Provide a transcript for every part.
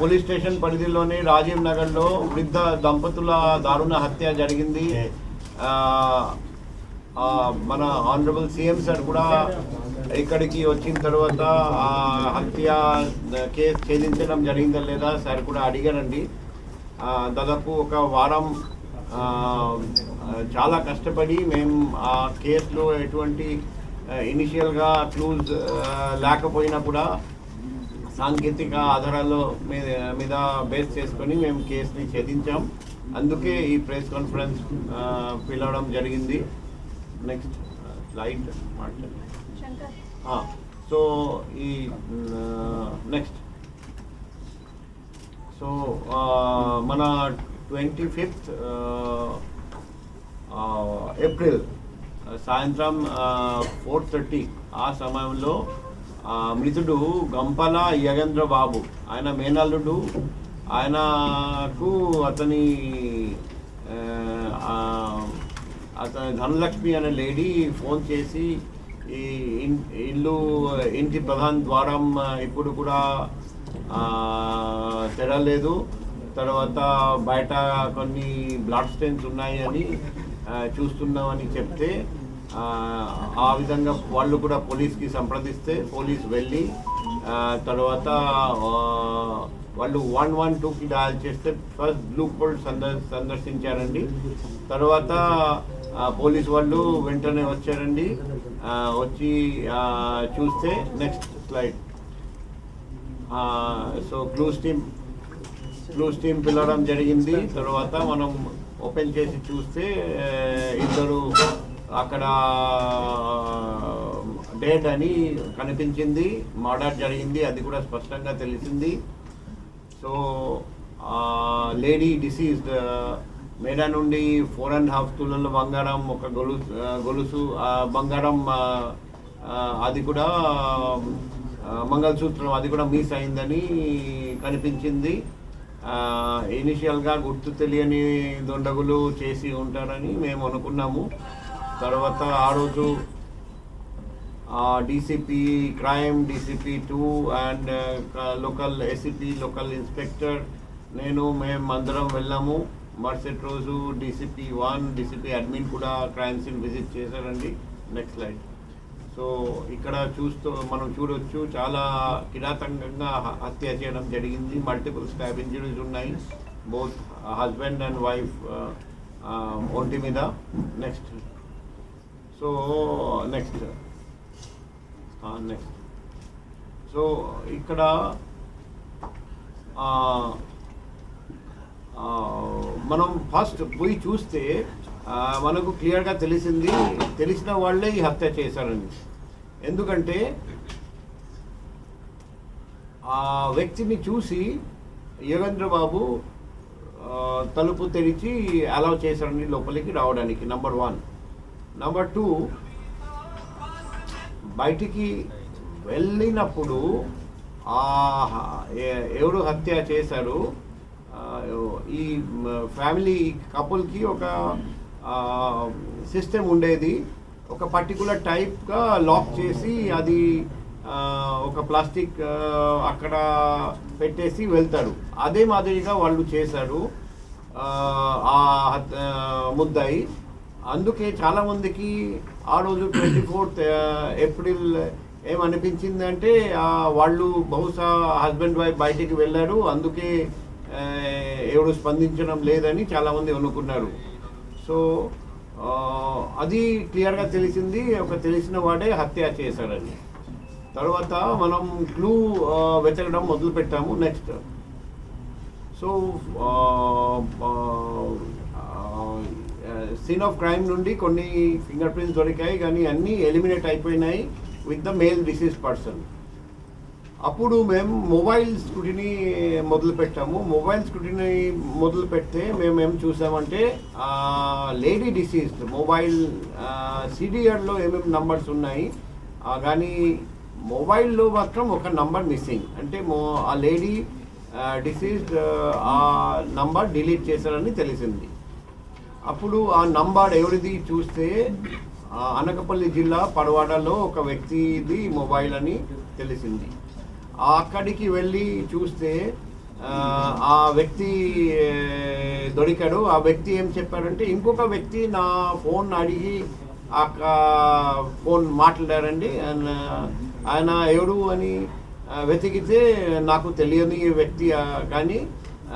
Police station పరిధిలోని రాజీవ్ నగర్లో వృద్ధ దంపతుల దారుణ హత్య జరిగింది. మన ఆనరబుల్ సీఎం సార్ కూడా ఇక్కడికి వచ్చిన తర్వాత ఆ హత్య కేసు ఛేదించడం జరిగిందా లేదా సార్ కూడా అడిగారండి. దాదాపు ఒక వారం చాలా కష్టపడి మేము ఆ కేసులో ఎటువంటి ఇనిషియల్గా క్లూజ్ లేకపోయినా కూడా సాంకేతిక ఆధారాల మీద మీద బేస్ చేసుకొని మేము కేసుని ఛేదించాం. అందుకే ఈ ప్రెస్ కాన్ఫరెన్స్ పిలవడం జరిగింది. నెక్స్ట్ స్లైడ్ సో ఈ నెక్స్ట్ సో మన ట్వంటీ ఫిఫ్త్ ఏప్రిల్ సాయంత్రం ఫోర్ థర్టీ ఆ సమయంలో మృతుడు గంపల యగేంద్ర బాబు ఆయన మేనల్లుడు. ఆయనకు అతని అతని ధనలక్ష్మి అనే లేడీ ఫోన్ చేసి ఈ ఇల్లు ఇంటి ప్రధాన ద్వారం ఇప్పుడు కూడా తెరలేదు. తర్వాత బయట కొన్ని బ్లడ్ స్టెయిన్స్ ఉన్నాయి అని చూస్తున్నామని చెప్తే ఆ, విధంగా వాళ్ళు కూడా పోలీస్కి సంప్రదిస్తే పోలీస్ వెళ్ళి తర్వాత వాళ్ళు వన్ వన్ టూకి డయల్ చేస్తే ఫస్ట్ బ్లూ కోల్డ్ సందర్శించారండి. తర్వాత పోలీస్ వాళ్ళు వెంటనే వచ్చారండి. వచ్చి చూస్తే next slide. So clues team clues team పిలవడం జరిగింది. తర్వాత మనం ఓపెన్ చేసి చూస్తే ఇద్దరు అక్కడ డేట్ అని కనిపించింది మర్డర్ జరిగింది అది కూడా స్పష్టంగా తెలిసింది. సో లేడీ డిసీజ్డ్ మేడ నుండి ఫోర్ అండ్ హాఫ్ తులల బంగారం ఒక గొలుసు గొలుసు బంగారం అది కూడా మంగళసూత్రం అది కూడా మిస్ అయిందని కనిపించింది. ఇనిషియల్గా గుర్తు తెలియని దొండగులు చేసి ఉంటారని మేము అనుకున్నాము. తర్వాత ఆ రోజు DCP crime DCP two and local ACP local inspector నేను మేము అందరం వెళ్ళాము. మరుసటి రోజు డీసీపీ వన్ డీసీపీ అడ్మిన్ కూడా క్రైమ్ సీన్ విజిట్ చేశారండి. నెక్స్ట్ స్లైడ్ సో ఇక్కడ చూస్తూ మనం చూడొచ్చు చాలా కిరాతకంగా హత్య చేయడం జరిగింది. మల్టిపుల్ స్టాబ్ ఇంజరీస్ ఉన్నాయి. బోత్ హస్బెండ్ అండ్ వైఫ్ ఒంటి మీద. Next so next next so ఇక్కడ మనం ఫస్ట్ పోయి చూస్తే మనకు క్లియర్గా తెలిసింది తెలిసిన వాళ్ళే ఈ హత్య చేశారని. ఎందుకంటే ఆ వ్యక్తిని చూసి యోగేంద్ర బాబు తలుపు తెరిచి అలౌ చేశారని లోపలికి రావడానికి నంబర్ వన్ నంబర్ టూ బయటికి వెళ్ళినప్పుడు ఎవడు ఎవరు హత్య చేశారు? ఈ ఫ్యామిలీ కపుల్కి ఒక సిస్టమ్ ఉండేది. ఒక పర్టికులర్ టైప్గా లాక్ చేసి అది ఒక ప్లాస్టిక్ అక్కడ పెట్టేసి వెళ్తారు. అదే మాదిరిగా వాళ్ళు చేశారు. ఆ, ఆ, ముద్దాయి. అందుకే చాలా మందికి ఆ రోజు ట్వంటీ ఫోర్త్ ఏప్రిల్ ఏమనిపించింది అంటే వాళ్ళు బహుశా హస్బెండ్ వైఫ్ బయటికి వెళ్ళారు. అందుకే ఎవరు స్పందించడం లేదని చాలామంది అనుకున్నారు. సో అది క్లియర్గా తెలిసింది. ఒక తెలిసిన వాడే హత్య చేశారని తర్వాత మనం క్లూ వెతకడం మొదలు పెట్టాము next so scene of crime నుండి కొన్ని ఫింగర్ ప్రింట్స్ దొరికాయి కానీ అన్నీ ఎలిమినేట్ అయిపోయినాయి with the male deceased person అప్పుడు మేము మొబైల్ స్కూటీని మొదలు పెట్టాము. మొబైల్ స్కూటీని మొదలు పెడితే మేము ఏం చూసామంటే లేడీ డిసీజ్ మొబైల్ సిడిఆర్లో ఏమేమి నంబర్స్ ఉన్నాయి కానీ మొబైల్లో మాత్రం ఒక నంబర్ మిస్సింగ్ అంటే మో ఆ లేడీ డిసీజ్ ఆ నంబర్ డిలీట్ చేశారని తెలిసింది. అప్పుడు ఆ నంబర్ ఎవరిది చూస్తే అనకపల్లి జిల్లా పడవాడలో ఒక వ్యక్తిది మొబైల్ అని తెలిసింది. అక్కడికి వెళ్ళి చూస్తే ఆ, వ్యక్తి దొరికాడు. ఆ వ్యక్తి ఏం చెప్పాడంటే ఇంకొక వ్యక్తి నా ఫోన్ అడిగి ఆ ఫోన్ మాట్లాడారండి. ఆయన ఆయన ఎవరు అని వెతికితే నాకు తెలియని వ్యక్తి కానీ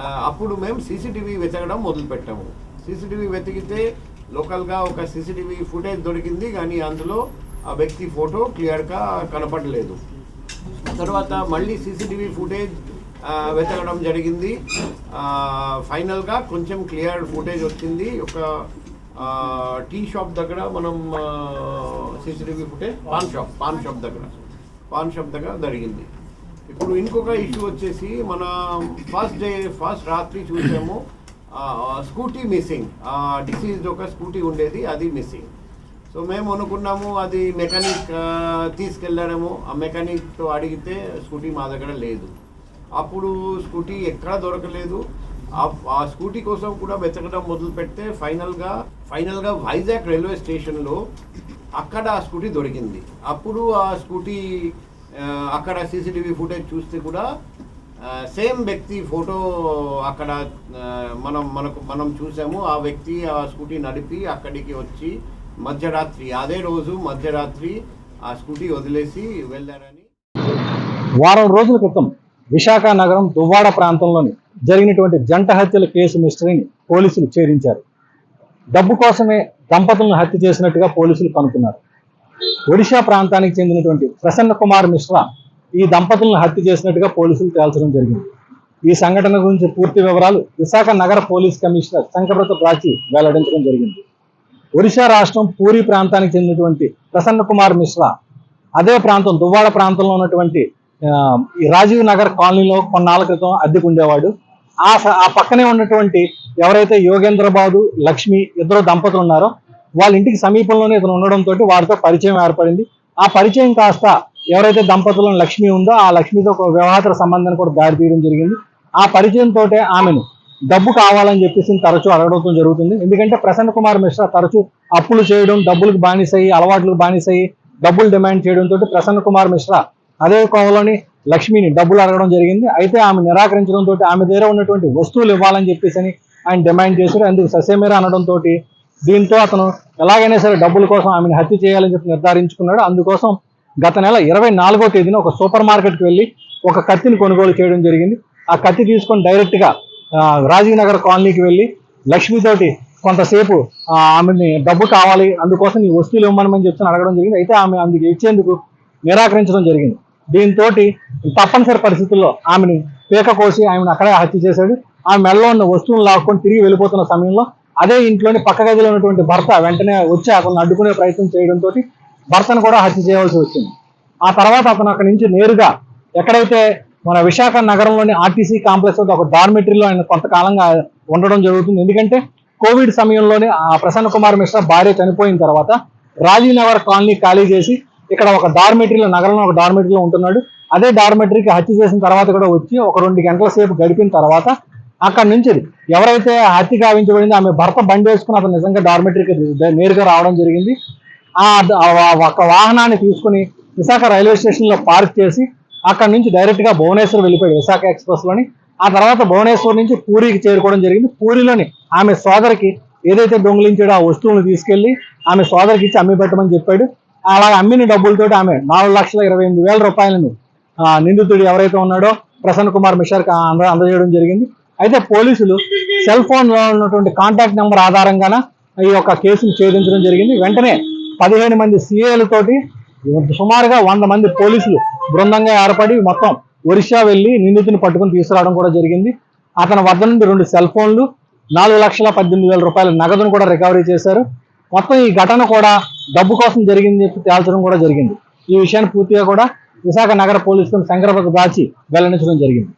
అప్పుడు మేము సీసీటీవీ వెతకడం మొదలుపెట్టాము. సీసీటీవీ వెతికితే లోకల్గా ఒక సీసీటీవీ ఫుటేజ్ దొరికింది కానీ అందులో ఆ వ్యక్తి ఫోటో క్లియర్గా కనపడలేదు. తర్వాత మళ్ళీ సీసీటీవీ ఫుటేజ్ వెతకడం జరిగింది. ఫైనల్గా కొంచెం క్లియర్ ఫుటేజ్ వచ్చింది. ఒక టీ షాప్ దగ్గర మనం CCTV footage pan shop pan shop దగ్గర పాన్ షాప్ దగ్గర జరిగింది. ఇప్పుడు ఇంకొక ఇష్యూ వచ్చేసి మన ఫస్ట్ డే ఫస్ట్ రాత్రి చూసాము. Scooty missing. డిసీజ్ ఒక స్కూటీ ఉండేది అది మిస్సింగ్. సో మేము అనుకున్నాము అది మెకానిక్ తీసుకెళ్ళడము. ఆ మెకానిక్తో అడిగితే స్కూటీ మా దగ్గర లేదు. అప్పుడు స్కూటీ ఎక్కడా దొరకలేదు. ఆ- స్కూటీ కోసం కూడా వెతకడం మొదలు పెడితే ఫైనల్గా ఫైనల్గా వైజాగ్ రైల్వే స్టేషన్లో అక్కడ ఆ స్కూటీ దొరికింది. అప్పుడు ఆ స్కూటీ అక్కడ సీసీటీవీ ఫుటేజ్ చూస్తే కూడా సేమ్ వ్యక్తి ఫోటో అక్కడ మనం మనకు మనం చూసాము ఆ వ్యక్తి ఆ స్కూటీ నడిపి అక్కడికి వచ్చి మధ్యరాత్రి అదే రోజు మధ్యరాత్రి ఆ స్కూటీ వదిలేసి వెళ్ళారని. వారం రోజుల క్రితం విశాఖ నగరం దువ్వాడ ప్రాంతంలోని జరిగినటువంటి జంట హత్యల కేసు మిస్టరీని పోలీసులు ఛేదించారు. డబ్బు కోసమే దంపతులను హత్య చేసినట్టుగా పోలీసులు కనుక్కున్నారు. ఒడిశా ప్రాంతానికి చెందినటువంటి ప్రసన్న కుమార్ మిశ్రా ఈ దంపతులను హత్య చేసినట్టుగా పోలీసులు తేల్చడం జరిగింది. ఈ సంఘటన గురించి పూర్తి వివరాలు విశాఖ నగర పోలీస్ కమిషనర్ శంకరవ్రత ప్రాచి వెల్లడించడం జరిగింది. ఒడిశా రాష్ట్రం పూరి ప్రాంతానికి చెందినటువంటి ప్రసన్న కుమార్ మిశ్రా అదే ప్రాంతం దువ్వాడ ప్రాంతంలో ఉన్నటువంటి ఈ రాజీవ్ నగర్ కాలనీలో కొన్నాళ్ళ క్రితం అద్దెకు ఉండేవాడు ఆ స- ఆ పక్కనే ఉన్నటువంటి ఎవరైతే యోగేంద్రబాబు లక్ష్మి ఇద్దరు దంపతులు ఉన్నారో వాళ్ళ ఇంటికి సమీపంలోనే ఇతను ఉండడంతో వారితో పరిచయం ఏర్పడింది. ఆ పరిచయం కాస్త ఎవరైతే దంపతులను లక్ష్మి ఉందో ఆ లక్ష్మితో ఒక వ్యవహార సంబంధాన్ని కూడా దారి తీయడం జరిగింది. ఆ పరిచయంతో ఆమెను డబ్బు కావాలని చెప్పేసి తరచూ అడగడం జరుగుతుంది. ఎందుకంటే ప్రసన్న కుమార్ మిశ్రా తరచూ అప్పులు చేయడం డబ్బులకు బానిసయ్యి అలవాట్లకు బానిసయ్యి డబ్బులు డిమాండ్ చేయడంతో ప్రసన్న కుమార్ మిశ్రా అదే కోవలోని లక్ష్మిని డబ్బులు అడగడం జరిగింది. అయితే ఆమె నిరాకరించడంతో ఆమె దగ్గర ఉన్నటువంటి వస్తువులు ఇవ్వాలని చెప్పేసి అని ఆయన డిమాండ్ చేశారు. అందుకు ససేమేరా అనడంతో దీంతో అతను ఎలాగైనా సరే డబ్బుల కోసం ఆమెను హత్య చేయాలని చెప్పి నిర్ధారించుకున్నాడు. అందుకోసం గత నెల ఇరవై నాలుగో తేదీన ఒక సూపర్ మార్కెట్కి వెళ్ళి ఒక కత్తిని కొనుగోలు చేయడం జరిగింది. ఆ కత్తి తీసుకొని డైరెక్ట్గా రాజీవ్ నగర్ కాలనీకి వెళ్ళి లక్ష్మితోటి కొంతసేపు ఆమెని డబ్బు కావాలి అందుకోసం ఈ వస్తువులు ఇవ్వమని చెప్పి అడగడం జరిగింది. అయితే ఆమె అందుకు ఇచ్చేందుకు నిరాకరించడం జరిగింది. దీంతో తప్పనిసరి పరిస్థితుల్లో ఆమెను పీక కోసి ఆమెను అక్కడే హత్య చేశాడు. ఆమె మెడలో ఉన్న వస్తువులను లాక్కొని తిరిగి వెళ్ళిపోతున్న సమయంలో అదే ఇంట్లోని పక్క గదిలో ఉన్నటువంటి భర్త వెంటనే వచ్చి అతను అడ్డుకునే ప్రయత్నం చేయడంతో భర్తను కూడా హత్య చేయవలసి వచ్చింది. ఆ తర్వాత అతను అక్కడి నుంచి నేరుగా ఎక్కడైతే మన విశాఖ నగరంలోని ఆర్టీసీ కాంప్లెక్స్ ఒక డార్మెటరీలో ఆయన కొంతకాలంగా ఉండడం జరుగుతుంది. ఎందుకంటే కోవిడ్ సమయంలోనే ఆ ప్రసన్న కుమార్ మిశ్రా భార్య చనిపోయిన తర్వాత రాజీవ్ నగర్ కాలనీ ఖాళీ చేసి ఇక్కడ ఒక డార్మెటరీలో నగరంలో ఒక డార్మెటరీలో ఉంటున్నాడు. అదే డార్మెటరీకి హత్య చేసిన తర్వాత కూడా వచ్చి ఒక రెండు గంటల సేపు గడిపిన తర్వాత అక్కడి నుంచి ఎవరైతే హత్య గావించబడిందో ఆమె భర్త బండి వేసుకుని అతను నిజంగా డార్మెటరీకి నేరుగా రావడం జరిగింది. ఆ ఒక వాహనాన్ని తీసుకుని విశాఖ రైల్వే స్టేషన్లో పార్క్ చేసి అక్కడ నుంచి డైరెక్ట్గా భువనేశ్వర్ వెళ్ళిపోయాడు విశాఖ ఎక్స్ప్రెస్లోని ఆ తర్వాత భువనేశ్వర్ నుంచి పూరికి చేరుకోవడం జరిగింది. పూరిలోని ఆమె సోదరికి ఏదైతే దొంగిలించాడో ఆ వస్తువులను తీసుకెళ్ళి ఆమె సోదరికి ఇచ్చి అమ్మి పెట్టమని చెప్పాడు. అలా అమ్మిన డబ్బులతోటి ఆమె నాలుగు లక్షల ఇరవై ఎనిమిది వేల రూపాయలను నిందితుడు ఎవరైతే ఉన్నాడో ప్రసన్న కుమార్ మిశ్రాకి అంద అందజేయడం జరిగింది. అయితే పోలీసులు సెల్ ఫోన్లో ఉన్నటువంటి కాంటాక్ట్ నెంబర్ ఆధారంగాన ఈ యొక్క కేసును ఛేదించడం జరిగింది. వెంటనే పదిహేను మంది సీఏలతోటి సుమారుగా వంద మంది పోలీసులు బృందంగా ఏర్పడి మొత్తం ఒరిస్సా వెళ్ళి నిందితుని పట్టుకుని తీసుకురావడం కూడా జరిగింది. అతని వద్ద నుండి రెండు సెల్ ఫోన్లు నాలుగు లక్షల పద్దెనిమిది వేల రూపాయల నగదును కూడా రికవరీ చేశారు. మొత్తం ఈ ఘటన కూడా డబ్బు కోసం జరిగింది చెప్పి తేల్చడం కూడా జరిగింది. ఈ విషయాన్ని పూర్తిగా కూడా విశాఖ నగర పోలీసులు శంకరపతి దాచి వెల్లడించడం జరిగింది.